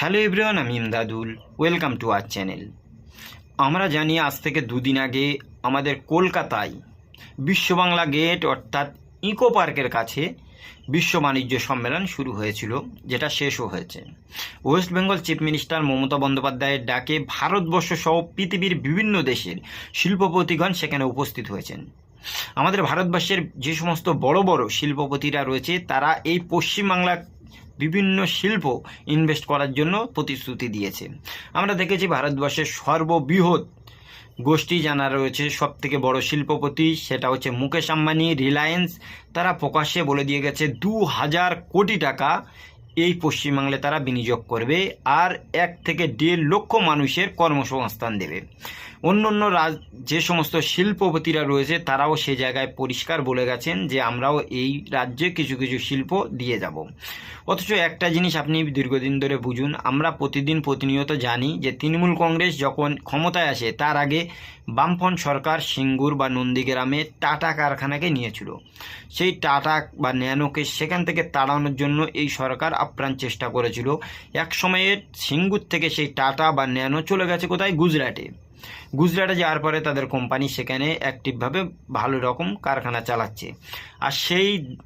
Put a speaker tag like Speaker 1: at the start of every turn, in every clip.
Speaker 1: Hello everyone, আমি Imdadul. Welcome to our channel. আমরা জানি আজ থেকে দুদিন আগে আমাদের কলকাতায় বিশ্ব বাংলা গেট, অর্থাৎ ইকো পার্কের কাছে বিশ্ব বাণিজ্য সম্মেলন শুরু হয়েছিল, যেটা শেষও হয়েছে। West Bengal chief minister Mamata বন্দ্যোপাধ্যায়ের ডাকে ভারতবর্ষ সহ পৃথিবীর বিভিন্ন দেশের শিল্পপতিগণ সেখানে উপস্থিত হয়েছেন। আমাদের ভারতবর্ষের যে সমস্ত বড় বড় শিল্পপতিরা রয়েছে, তারা এই পশ্চিমবাংলা বিভিন্ন শিল্প ইনভেস্ট করার জন্য প্রতিশ্রুতি দিয়েছে। আমরা দেখেছি ভারতবর্ষের সর্ববৃহৎ গোষ্ঠী জানা রয়েছে সব থেকে বড় শিল্পপতি সেটা হচ্ছে মুকেশ আম্বানি রিলায়েন্স তারা প্রকাশ্যে বলে দিয়ে গেছে, দু হাজার কোটি টাকা এই পশ্চিমবাংলায় তারা বিনিয়োগ করবে আর এক থেকে দেড় লক্ষ মানুষের কর্মসংস্থান দেবে। অন্য অন্য রাজ, যে সমস্ত শিল্পপতিরা রয়েছে, তারাও সে জায়গায় পরিষ্কার বলে গেছেন যে আমরাও এই রাজ্যে কিছু কিছু শিল্প দিয়ে যাব। অথচ একটা জিনিস আপনি দীর্ঘদিন ধরে বুঝুন, আমরা প্রতিদিন প্রতিনিয়ত জানি যে তৃণমূল কংগ্রেস যখন ক্ষমতায় আসে, তার আগে বামফ্রন্ট সরকার সিঙ্গুর বা নন্দীগ্রামে টাটা কারখানাকে নিয়েছিল। সেই টাটা বা ন্যানোকে সেখান থেকে তাড়ানোর জন্য এই সরকার আপ্রাণ চেষ্টা করেছিল। এক সময়ে সিঙ্গুর থেকে সেই টাটা বা ন্যানো চলে গেছে কোথায়? গুজরাটে। গুজরাটে যাওয়ার পরে তাদের কোম্পানি সেখানে অ্যাক্টিভভাবে ভালো রকম কারখানা চালাচ্ছে। আর সেই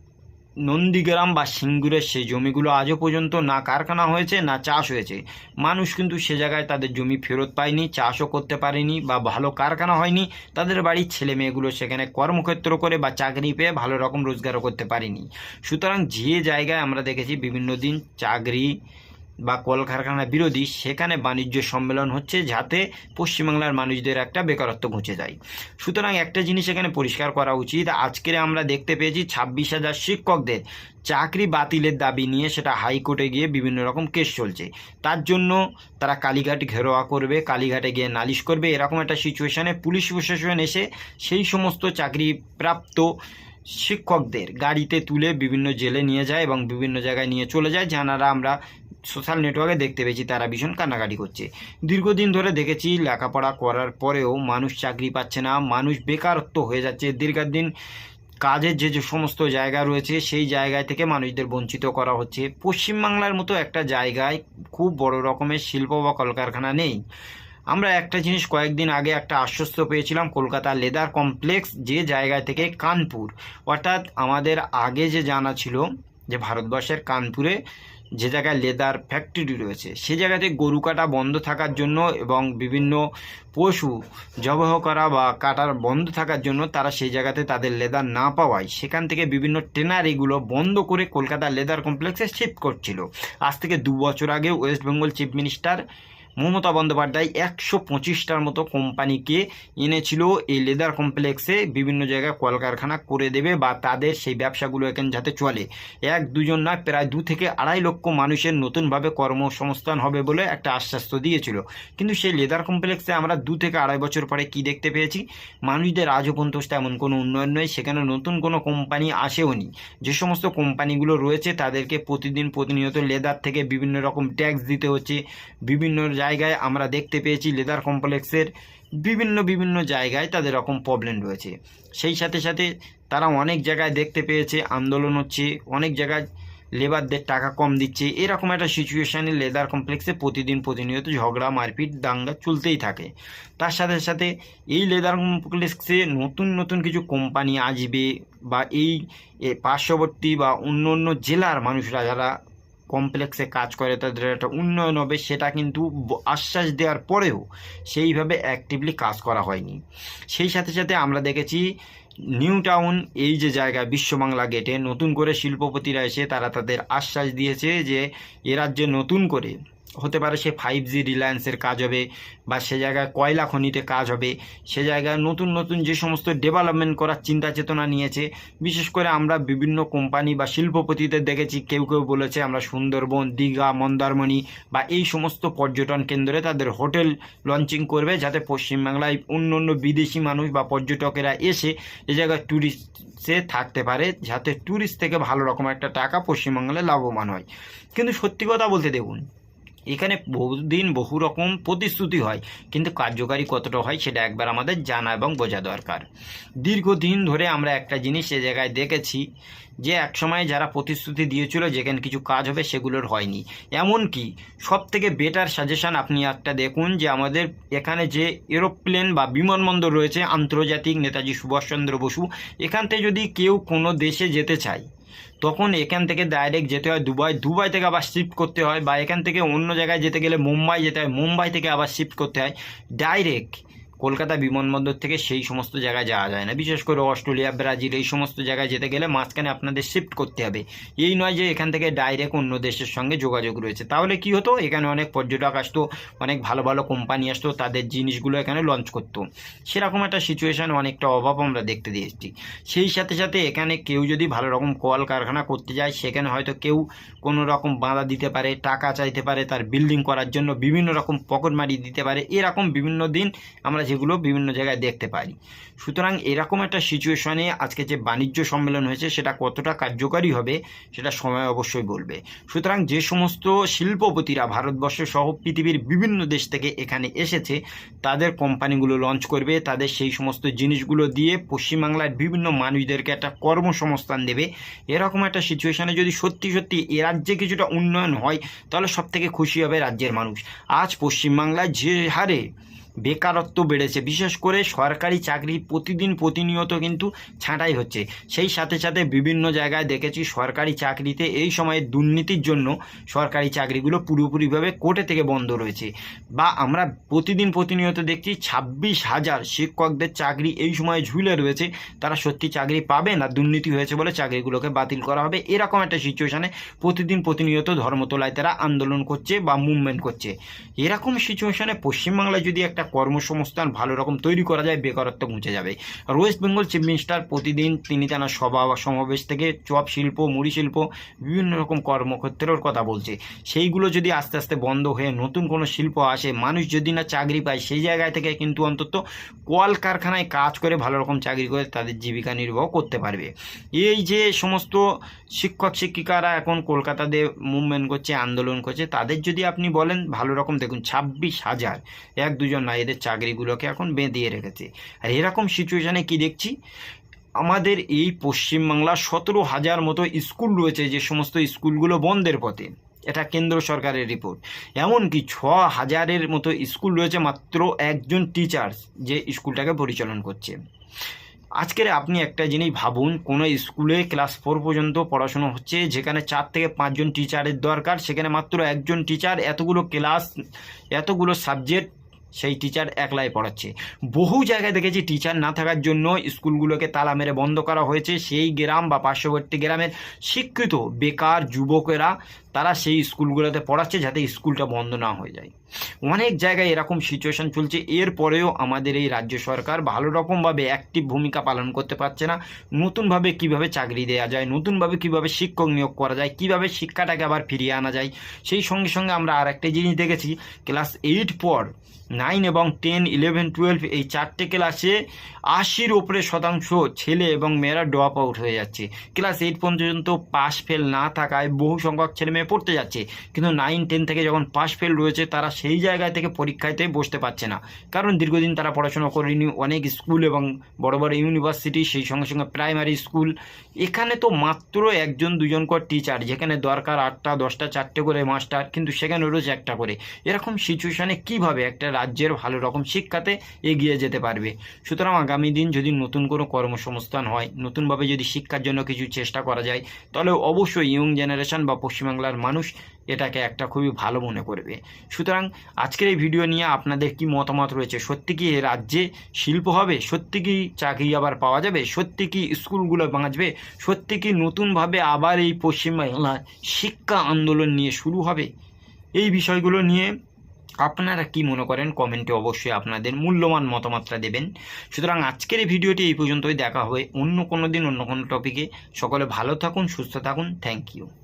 Speaker 1: নন্দীগ্রাম বা সিঙ্গুরের সেই জমিগুলো আজও পর্যন্ত না কারখানা হয়েছে, না চাষ হয়েছে। মানুষ কিন্তু সে জায়গায় তাদের জমি ফেরত পায়নি, চাষও করতে পারেনি বা ভালো কারখানা হয়নি। তাদের বাড়ির ছেলে মেয়েগুলো সেখানে কর্মক্ষেত্র করে বা চাকরি পেয়ে ভালো রকম রোজগারও করতে পারেনি। সুতরাং যে জায়গায় আমরা দেখেছি বিভিন্ন দিন চাকরি বা কলকারখানা বিরোধী সেখানে বাণিজ্য সম্মেলন হচ্ছে যাতে পশ্চিমবাংলার মানুষদের একটা বেকারত্ব ঘুচে যায়। সুতরাং একটা জিনিস এখানে পরিষ্কার করা উচিত, আজকের আমরা দেখতে পেয়েছি ছাব্বিশ হাজার শিক্ষকদের চাকরি বাতিলের দাবি নিয়ে সেটা হাইকোর্টে গিয়ে বিভিন্ন রকম কেস চলছে। তার জন্য তারা কালীঘাট ঘেরোয়া করবে, কালীঘাটে গিয়ে নালিশ করবে। এরকম একটা সিচুয়েশানে পুলিশ প্রশাসন এসে সেই সমস্ত চাকরি প্রাপ্ত শিক্ষকদের গাড়িতে তুলে বিভিন্ন জেলে নিয়ে যায় এবং বিভিন্ন জায়গায় নিয়ে চলে যায়, যারা আমরা সোশ্যাল নেটওয়ার্কে দেখতে পেয়েছি তারা ভীষণ কান্নাকাটি করছে। দীর্ঘদিন ধরে দেখেছি লেখাপড়া করার পরেও মানুষ চাকরি পাচ্ছে না, মানুষ বেকারত্ব হয়ে যাচ্ছে। দীর্ঘদিন কাজের যে যে সমস্ত জায়গা রয়েছে, সেই জায়গায় থেকে মানুষদের বঞ্চিত করা হচ্ছে। পশ্চিমবাংলার মতো একটা জায়গায় খুব বড় রকমের শিল্প বা কলকারখানা নেই। আমরা একটা জিনিস কয়েকদিন আগে একটা আশ্বস্ত পেয়েছিলাম, কলকাতা লেদার কমপ্লেক্স যে জায়গা থেকে কানপুর। অর্থাৎ আমাদের আগে যে জানা ছিল যে ভারতবর্ষের কানপুরে যে জায়গায় লেদার ফ্যাক্টরি রয়েছে, সে জায়গাতে গরু কাটা বন্ধ থাকার জন্য এবং বিভিন্ন পশু জবহ করা বা কাটার বন্ধ থাকার জন্য তারা সেই জায়গাতে তাদের লেদার না পাওয়ায় সেখান থেকে বিভিন্ন ট্রেনার এগুলো বন্ধ করে কলকাতা লেদার কমপ্লেক্সে শিফট করছিল। আজ থেকে দু বছর আগে West Bengal chief minister Mamata Bandyopadhyay একশো পঁচিশটার মতো কোম্পানিকে এনেছিল। এই লেদার কমপ্লেক্সে বিভিন্ন জায়গায় কলকারখানা করে দেবে বা তাদের সেই ব্যবসাগুলো এখানে যাতে চলে। এক দুজন না, প্রায় দু থেকে আড়াই লক্ষ মানুষের নতুনভাবে কর্মসংস্থান হবে বলে একটা আশ্বাস তো দিয়েছিল। কিন্তু সেই লেদার কমপ্লেক্সে আমরা দু থেকে আড়াই বছর পরে কি দেখতে পেয়েছি? মানুষদের আজও পর্যন্ত তেমন কোনো উন্নয়ন নয় সেখানে নতুন কোনো কোম্পানি আসেও নি। যে সমস্ত কোম্পানিগুলো রয়েছে, তাদেরকে প্রতিদিন প্রতিনিয়ত লেদার থেকে বিভিন্ন রকম ট্যাক্স দিতে হচ্ছে, বিভিন্ন জায়গায় আমরা দেখতে পেয়েছি লেদার কমপ্লেক্সের বিভিন্ন বিভিন্ন জায়গায় তাদের রকম প্রবলেম রয়েছে। সেই সাথে সাথে তারা অনেক জায়গায় দেখতে পেয়েছে, আন্দোলন হচ্ছে, অনেক জায়গায় লেবারদের টাকা কম দিচ্ছে। এরকম একটা সিচুয়েশানে লেদার কমপ্লেক্সে প্রতিদিন প্রতিনিয়ত ঝগড়া, মারপিট, দাঙ্গা চলতেই থাকে। তার সাথে সাথে এই লেদার কমপ্লেক্সে নতুন নতুন কিছু কোম্পানি আসবে বা এই পার্শ্ববর্তী বা অন্য অন্য জেলার মানুষরা যারা কমপ্লেক্সে কাজ করে, তাদের একটা উন্নয়ন হবে, সেটা কিন্তু আশ্বাস দেওয়ার পরেও সেইভাবে অ্যাক্টিভলি কাজ করা হয়নি। সেই সাথে সাথে আমরা দেখেছি, নিউ টাউন, এই যে জায়গা বিশ্ববাংলা গেটে নতুন করে শিল্পপতিরা এসে তারা তাদের আশ্বাস দিয়েছে যে, এ রাজ্যে নতুন করে হতে পারে সে ফাইভ জি রিলায়েন্সের কাজ হবে বা সে জায়গায় কয়লা খনিতে কাজ হবে, সে জায়গায় নতুন নতুন যে সমস্ত ডেভেলপমেন্ট করার চিন্তা চেতনা নিয়েছে, বিশেষ করে আমরা বিভিন্ন কোম্পানি বা শিল্পপতিদের দেখেছি, কেউ কেউ বলেছে আমরা সুন্দরবন, দীঘা, মন্দারমণি বা এই সমস্ত পর্যটন কেন্দ্রে তাদের হোটেল লঞ্চিং করবে যাতে পশ্চিমবাংলায় অন্য অন্য বিদেশি মানুষ বা পর্যটকেরা এসে এ জায়গায় ট্যুরিস্টে থাকতে পারে, যাতে ট্যুরিস্ট থেকে ভালো রকম একটা টাকা পশ্চিমবাংলায় লাভবান হয়। কিন্তু সত্যি কথা বলতে দেখুন এখানে বহুদিন বহু রকম প্রতিশ্রুতি হয়, কিন্তু কার্যকারী কতটা হয় সেটা একবার আমাদের জানা এবং বোঝা দরকার। দীর্ঘদিন ধরে আমরা একটা জিনিস সে জায়গায় দেখেছি যে একসময় যারা প্রতিশ্রুতি দিয়েছিল যেখানে কিছু কাজ হবে সেগুলোর হয়নি। এমনকি সব থেকে বেটার সাজেশন আপনি একটা দেখুন যে আমাদের এখানে যে এরোপ্লেন বা বিমানবন্দর রয়েছে, আন্তর্জাতিক নেতাজি সুভাষচন্দ্র বসু, এখান থেকে যদি কেউ কোনো দেশে যেতে চায় তখন এখান থেকে ডাইরেক্ট যেতে হয় দুবাই। দুবাই থেকে আবার শিফট করতে হয় বা এখান থেকে অন্য জায়গায় যেতে গেলে মুম্বাই যেতে হয়। মুম্বাই থেকে আবার শিফট করতে হয়। ডাইরেক্ট কলকাতা বিমানবন্দর থেকে সেই সমস্ত জায়গায় যাওয়া যায় না। বিশেষ করে অস্ট্রেলিয়া, ব্রাজিল এই সমস্ত জায়গায় যেতে গেলে মাঝখানে আপনাদের শিফট করতে হবে। এই নয় যে এখান থেকে ডাইরেক্ট অন্য দেশের সঙ্গে যোগাযোগ রয়েছে। তাহলে কি হতো? এখানে অনেক পর্যটক আসতো, অনেক ভালো ভালো কোম্পানি আসতো, তাদের জিনিসগুলো এখানে লঞ্চ করতো। সেরকম একটা সিচুয়েশান অনেকটা অভাব আমরা দেখতে দিয়েছি। সেই সাথে সাথে এখানে কেউ যদি ভালো রকম কল কারখানা করতে যায়, সেখানে হয়তো কেউ কোনো রকম বাঁধা দিতে পারে, টাকা চাইতে পারে, তার বিল্ডিং করার জন্য বিভিন্ন রকম পকেট মারি দিতে পারে। এরকম বিভিন্ন দিন আমরা যেগুলো বিভিন্ন জায়গায় দেখতে পারি। সুতরাং এরকম একটা সিচুয়েশনে আজকে যে বাণিজ্য সম্মেলন হয়েছে, সেটা কতটা কার্যকারী হবে, সেটা সময় অবশ্যই বলবে। সুতরাং যে সমস্ত শিল্পপতিরা ভারতবর্ষ সহ পৃথিবীর বিভিন্ন দেশ থেকে এখানে এসেছে, তাদের কোম্পানিগুলো লঞ্চ করবে, তাদের সেই সমস্ত জিনিসগুলো দিয়ে পশ্চিমবাংলার বিভিন্ন মানুষদেরকে একটা কর্মসংস্থান দেবে। এরকম একটা সিচুয়েশনে যদি সত্যি সত্যি এ রাজ্যে কিছুটা উন্নয়ন হয়, তাহলে সব থেকে খুশি হবে রাজ্যের মানুষ। আজ পশ্চিমবাংলায় যে হারে বেকারত্ব বেড়েছে। বিশেষ করে সরকারি চাকরি প্রতিদিন প্রতিনিয়ত কিন্তু ছাঁটাই হচ্ছে। সেই সাথে সাথে বিভিন্ন জায়গায় দেখেছি সরকারি চাকরিতে এই সময়ে দুর্নীতির জন্য সরকারি চাকরিগুলো পুরোপুরিভাবে কোর্টে থেকে বন্ধ রয়েছে। বা আমরা প্রতিদিন প্রতিনিয়ত দেখছি ছাব্বিশ হাজার শিক্ষকদের চাকরি এই সময়ে ঝুলে রয়েছে। তারা সত্যি চাকরি পাবে না? দুর্নীতি হয়েছে বলে চাকরিগুলোকে বাতিল করা হবে? এরকম একটা সিচুয়েশানে প্রতিদিন প্রতিনিয়ত ধর্মতলায় তারা আন্দোলন করছে বা মুভমেন্ট করছে। এরকম সিচুয়েশানে পশ্চিমবাংলায় যদি একটা কর্মসংস্থান ভালো রকম তৈরি করা যায়, বেকারত্ব মুছে যাবে। আর ওয়েস্ট বেঙ্গল চিফ মিনিস্টার প্রতিদিন তিনি তেনার সভা বা সমাবেশ থেকে চপ শিল্প, মুড়ি শিল্প, বিভিন্ন রকম কর্মক্ষেত্রের কথা বলছে। সেইগুলো যদি আস্তে আস্তে বন্ধ হয়ে নতুন কোনো শিল্প আসে, মানুষ যদি না চাকরি পায়, সেই জায়গায় থেকে কিন্তু অন্তত কল কারখানায় কাজ করে ভালো রকম চাকরি করে তাদের জীবিকা নির্বাহ করতে পারবে। এই যে সমস্ত শিক্ষক, শিক্ষিকারা এখন কলকাতাতে মুভমেন্ট করছে, আন্দোলন করছে, তাদের যদি আপনি বলেন ভালো রকম, দেখুন ছাব্বিশ হাজার, এক দুজন এদের চাকরিগুলোকে এখন বেঁধিয়ে রেখেছে। আর এরকম সিচুয়েশানে কি দেখছি? আমাদের এই পশ্চিমবাংলা সতেরো হাজার মতো স্কুল রয়েছে যে সমস্ত স্কুলগুলো বন্ধের পথে। এটা কেন্দ্র সরকারের রিপোর্ট এমনকি ছ হাজারের মতো স্কুল রয়েছে মাত্র একজন টিচার্স যে স্কুলটাকে পরিচালন করছে। আজকের আপনি একটা জিনিস ভাবুন, কোনো স্কুলে ক্লাস ফোর পর্যন্ত পড়াশুনো হচ্ছে, যেখানে চার থেকে পাঁচজন টিচারের দরকার, সেখানে মাত্র একজন টিচার এতগুলো ক্লাস এতগুলো সাবজেক্ট সেই টিচার একলাই পড়াচ্ছে। বহু জায়গায় দেখেছি টিচার না থাকার জন্য স্কুলগুলোকে তালা মেরে বন্ধ করা হয়েছে। সেই গ্রাম বা পার্শ্ববর্তী গ্রামের শিক্ষিত বেকার যুবকেরা তারা সেই স্কুলগুলোতে পড়াচ্ছে যাতে স্কুলটা বন্ধ না হয়ে যায়। অনেক জায়গায় এরকম সিচুয়েশন চলছে। এরপরেও আমাদের এই রাজ্য সরকার ভালো রকমভাবে অ্যাক্টিভ ভূমিকা পালন করতে পারছে না। নতুনভাবে কীভাবে চাকরি দেওয়া যায়, নতুনভাবে কীভাবে শিক্ষক নিয়োগ করা যায়, কীভাবে শিক্ষাটাকে আবার ফিরিয়ে আনা যায়, সেই সঙ্গে সঙ্গে আমরা আর একটা জিনিস দেখেছি। ক্লাস এইট পর নাইন এবং টেন ইলেভেন টুয়েলভ এই চারটে ক্লাসে আশির ওপরে শতাংশ ছেলে এবং মেয়েরা ড্রপ আউট হয়ে যাচ্ছে। ক্লাস এইট পর্যন্ত পাস ফেল না থাকায় বহু সংখ্যক ছেলে মেয়ে পড়তে যাচ্ছে। কিন্তু নাইন টেন থেকে যখন পাস ফেল রয়েছে, তারা সেই জায়গায় থেকে পরীক্ষাতে বসতে পারছে না। কারণ দীর্ঘদিন তারা পড়াশোনা করেনি। অনেক স্কুল এবং বড় বড় ইউনিভার্সিটি সেই সঙ্গে সঙ্গে প্রাইমারি স্কুল এখানে তো মাত্র একজন, দুজন করে টিচার যেখানে দরকার আটটা, দশটা, চারটে করে মাস্টার কিন্তু সেখানে রোজ একটা করে। এরকম সিচুয়েশানে কীভাবে একটা রাজ্যের ভালো রকম শিক্ষাতে এগিয়ে যেতে পারবে? সুতরাং আগামী দিন যদি নতুন কোনো কর্মসংস্থান হয়, নতুনভাবে যদি শিক্ষার জন্য কিছু চেষ্টা করা যায়, তাহলে অবশ্যই ইয়ং জেনারেশন বা পশ্চিমবাংলার মানুষ এটাকে একটা খুবই ভালো মনে করবে। সুতরাং আজকের এই ভিডিও নিয়ে আপনাদের কি মতামত রয়েছে? সত্যি কি এ রাজ্যে শিল্প হবে? সত্যি কি চাকরি আবার পাওয়া যাবে? সত্যি কি স্কুলগুলো বাঁচবে? সত্যি কি নতুনভাবে আবার এই পশ্চিম পশ্চিমবাংলায় শিক্ষা আন্দোলন নিয়ে শুরু হবে? এই বিষয়গুলো নিয়ে আপনারা কি মনে করেন? কমেন্টে অবশ্যই আপনাদের মূল্যবান মতামতটা দেবেন। সুতরাং আজকের এই ভিডিওটি এই পর্যন্তই। দেখা হবে অন্য কোনো দিন, অন্য কোনো টপিকে সকলে ভালো থাকুন, সুস্থ থাকুন। Thank you